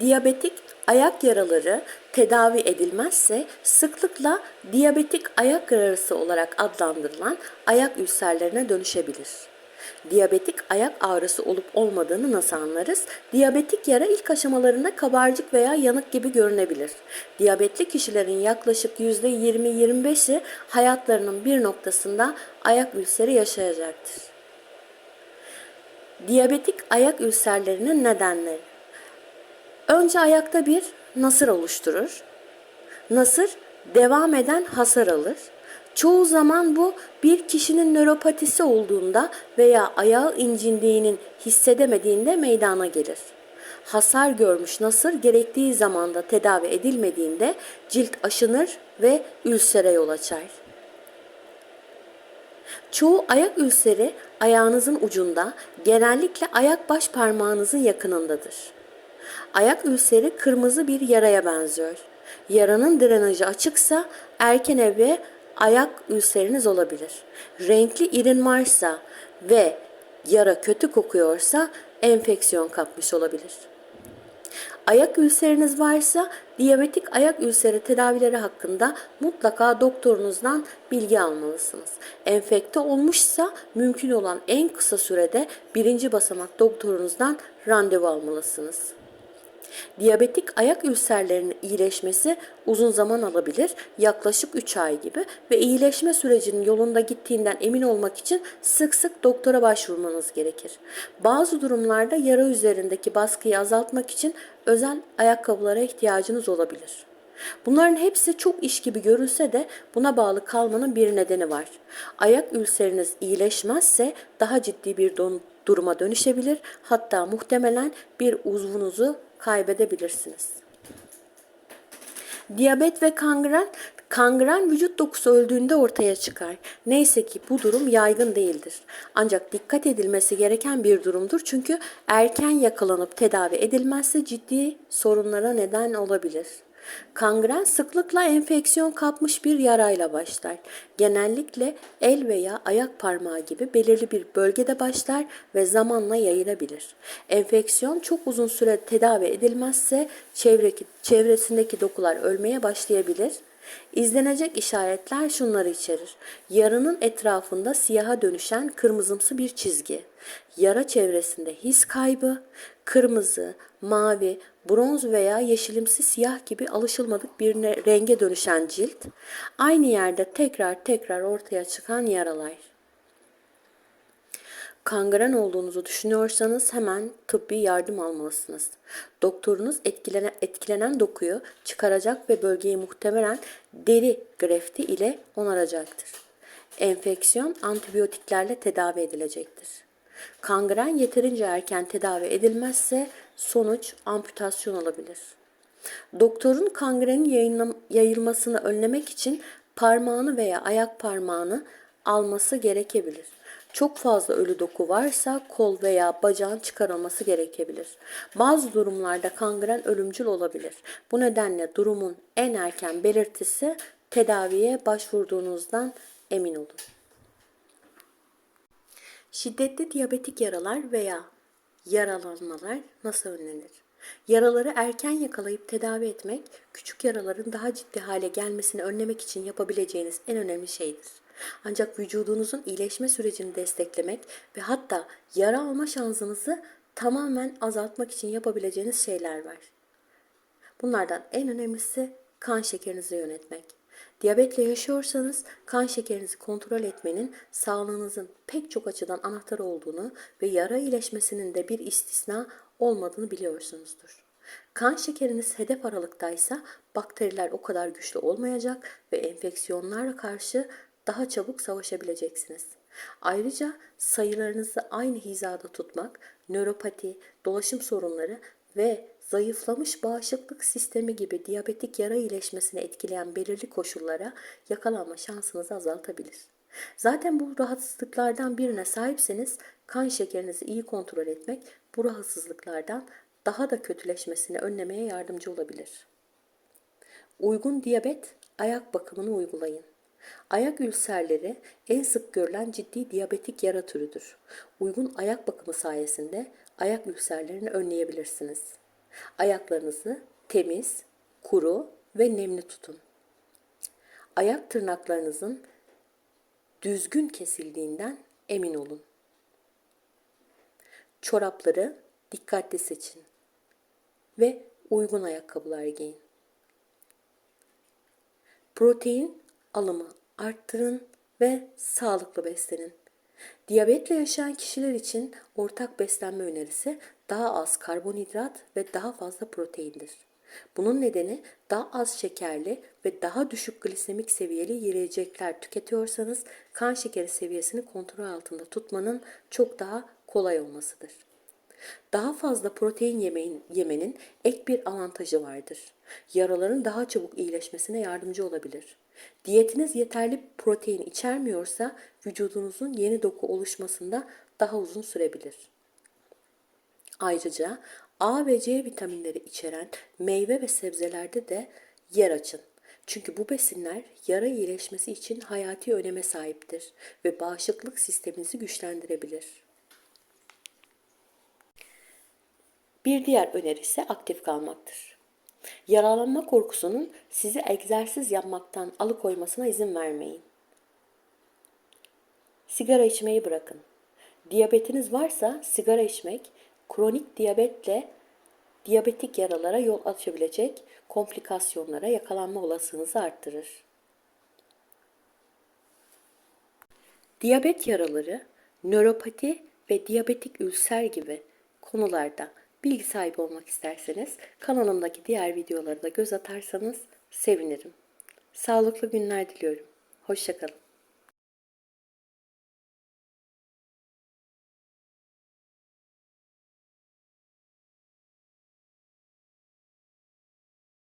Diyabetik ayak yaraları tedavi edilmezse sıklıkla diyabetik ayak yarası olarak adlandırılan ayak ülserlerine dönüşebilir. Diyabetik ayak ağrısı olup olmadığını nasıl anlarız? Diyabetik yara ilk aşamalarında kabarcık veya yanık gibi görünebilir. Diyabetli kişilerin yaklaşık %20-25'i hayatlarının bir noktasında ayak ülseri yaşayacaktır. Diyabetik ayak ülserlerinin nedenleri Önce ayakta bir nasır oluşturur. Nasır devam eden hasar alır. Çoğu zaman bu bir kişinin nöropatisi olduğunda veya ayağı incindiğinin hissedemediğinde meydana gelir. Hasar görmüş nasır gerektiği zamanda tedavi edilmediğinde cilt aşınır ve ülsere yol açar. Çoğu ayak ülseri ayağınızın ucunda, genellikle ayak baş parmağınızın yakınındadır. Ayak ülseri kırmızı bir yaraya benziyor. Yaranın drenajı açıksa erken evre ayak ülseriniz olabilir. Renkli irin varsa ve yara kötü kokuyorsa enfeksiyon kapmış olabilir. Ayak ülseriniz varsa diyabetik ayak ülseri tedavileri hakkında mutlaka doktorunuzdan bilgi almalısınız. Enfekte olmuşsa mümkün olan en kısa sürede birinci basamak doktorunuzdan randevu almalısınız. Diyabetik ayak ülserlerinin iyileşmesi uzun zaman alabilir, yaklaşık 3 ay gibi ve iyileşme sürecinin yolunda gittiğinden emin olmak için sık sık doktora başvurmanız gerekir. Bazı durumlarda yara üzerindeki baskıyı azaltmak için özel ayakkabılara ihtiyacınız olabilir. Bunların hepsi çok iş gibi görünse de buna bağlı kalmanın bir nedeni var. Ayak ülseriniz iyileşmezse daha ciddi bir don- duruma dönüşebilir. Hatta muhtemelen bir uzvunuzu kaybedebilirsiniz. Diyabet ve kangren, kangren vücut dokusu öldüğünde ortaya çıkar. Neyse ki bu durum yaygın değildir. Ancak dikkat edilmesi gereken bir durumdur. Çünkü erken yakalanıp tedavi edilmezse ciddi sorunlara neden olabilir. Kangren sıklıkla enfeksiyon kapmış bir yarayla başlar. Genellikle el veya ayak parmağı gibi belirli bir bölgede başlar ve zamanla yayılabilir. Enfeksiyon çok uzun süre tedavi edilmezse çevresindeki dokular ölmeye başlayabilir. İzlenecek işaretler şunları içerir. Yaranın etrafında siyaha dönüşen kırmızımsı bir çizgi. Yara çevresinde his kaybı, kırmızı, mavi, bronz veya yeşilimsi siyah gibi alışılmadık bir renge dönüşen cilt, aynı yerde tekrar tekrar ortaya çıkan yaralar. Kangren olduğunuzu düşünüyorsanız hemen tıbbi yardım almalısınız. Doktorunuz etkilenen, etkilenen dokuyu çıkaracak ve bölgeyi muhtemelen deri grefti ile onaracaktır. Enfeksiyon antibiyotiklerle tedavi edilecektir. Kangren yeterince erken tedavi edilmezse sonuç amputasyon olabilir. Doktorun kangrenin yayılmasını önlemek için parmağını veya ayak parmağını alması gerekebilir. Çok fazla ölü doku varsa kol veya bacağın çıkarılması gerekebilir. Bazı durumlarda kangren ölümcül olabilir. Bu nedenle durumun en erken belirtisi tedaviye başvurduğunuzdan emin olun. Şiddetli diyabetik yaralar veya yaralanmalar nasıl önlenir? Yaraları erken yakalayıp tedavi etmek, küçük yaraların daha ciddi hale gelmesini önlemek için yapabileceğiniz en önemli şeydir. Ancak vücudunuzun iyileşme sürecini desteklemek ve hatta yara alma şansınızı tamamen azaltmak için yapabileceğiniz şeyler var. Bunlardan en önemlisi kan şekerinizi yönetmek. Diyabetle yaşıyorsanız kan şekerinizi kontrol etmenin sağlığınızın pek çok açıdan anahtar olduğunu ve yara iyileşmesinin de bir istisna olmadığını biliyorsunuzdur. Kan şekeriniz hedef aralıktaysa bakteriler o kadar güçlü olmayacak ve enfeksiyonlarla karşı daha çabuk savaşabileceksiniz. Ayrıca sayılarınızı aynı hizada tutmak, nöropati, dolaşım sorunları ve zayıflamış bağışıklık sistemi gibi diyabetik yara iyileşmesini etkileyen belirli koşullara yakalanma şansınızı azaltabilir. Zaten bu rahatsızlıklardan birine sahipseniz kan şekerinizi iyi kontrol etmek bu rahatsızlıklardan daha da kötüleşmesini önlemeye yardımcı olabilir. Uygun diyabet ayak bakımını uygulayın. Ayak ülserleri en sık görülen ciddi diyabetik yara türüdür. Uygun ayak bakımı sayesinde ayak ülserlerini önleyebilirsiniz. Ayaklarınızı temiz, kuru ve nemli tutun. Ayak tırnaklarınızın düzgün kesildiğinden emin olun. Çorapları dikkatli seçin ve uygun ayakkabılar giyin. Protein alımı arttırın ve sağlıklı beslenin. Diyabetle yaşayan kişiler için ortak beslenme önerisi daha az karbonhidrat ve daha fazla proteindir. Bunun nedeni daha az şekerli ve daha düşük glisemik seviyeli yiyecekler tüketiyorsanız kan şekeri seviyesini kontrol altında tutmanın çok daha kolay olmasıdır. Daha fazla protein yemeğin, yemenin ek bir avantajı vardır. Yaraların daha çabuk iyileşmesine yardımcı olabilir. Diyetiniz yeterli protein içermiyorsa vücudunuzun yeni doku oluşmasında daha uzun sürebilir. Ayrıca A ve C vitaminleri içeren meyve ve sebzelerde de yer açın. Çünkü bu besinler yara iyileşmesi için hayati öneme sahiptir ve bağışıklık sisteminizi güçlendirebilir. Bir diğer öneri ise aktif kalmaktır. Yaralanma korkusunun sizi egzersiz yapmaktan alıkoymasına izin vermeyin. Sigara içmeyi bırakın. Diyabetiniz varsa sigara içmek kronik diyabetle diyabetik yaralara yol açabilecek komplikasyonlara yakalanma olasılığınızı arttırır. Diyabet yaraları, nöropati ve diyabetik ülser gibi konularda bilgi sahibi olmak isterseniz kanalımdaki diğer videolara da göz atarsanız sevinirim. Sağlıklı günler diliyorum. Hoşçakalın.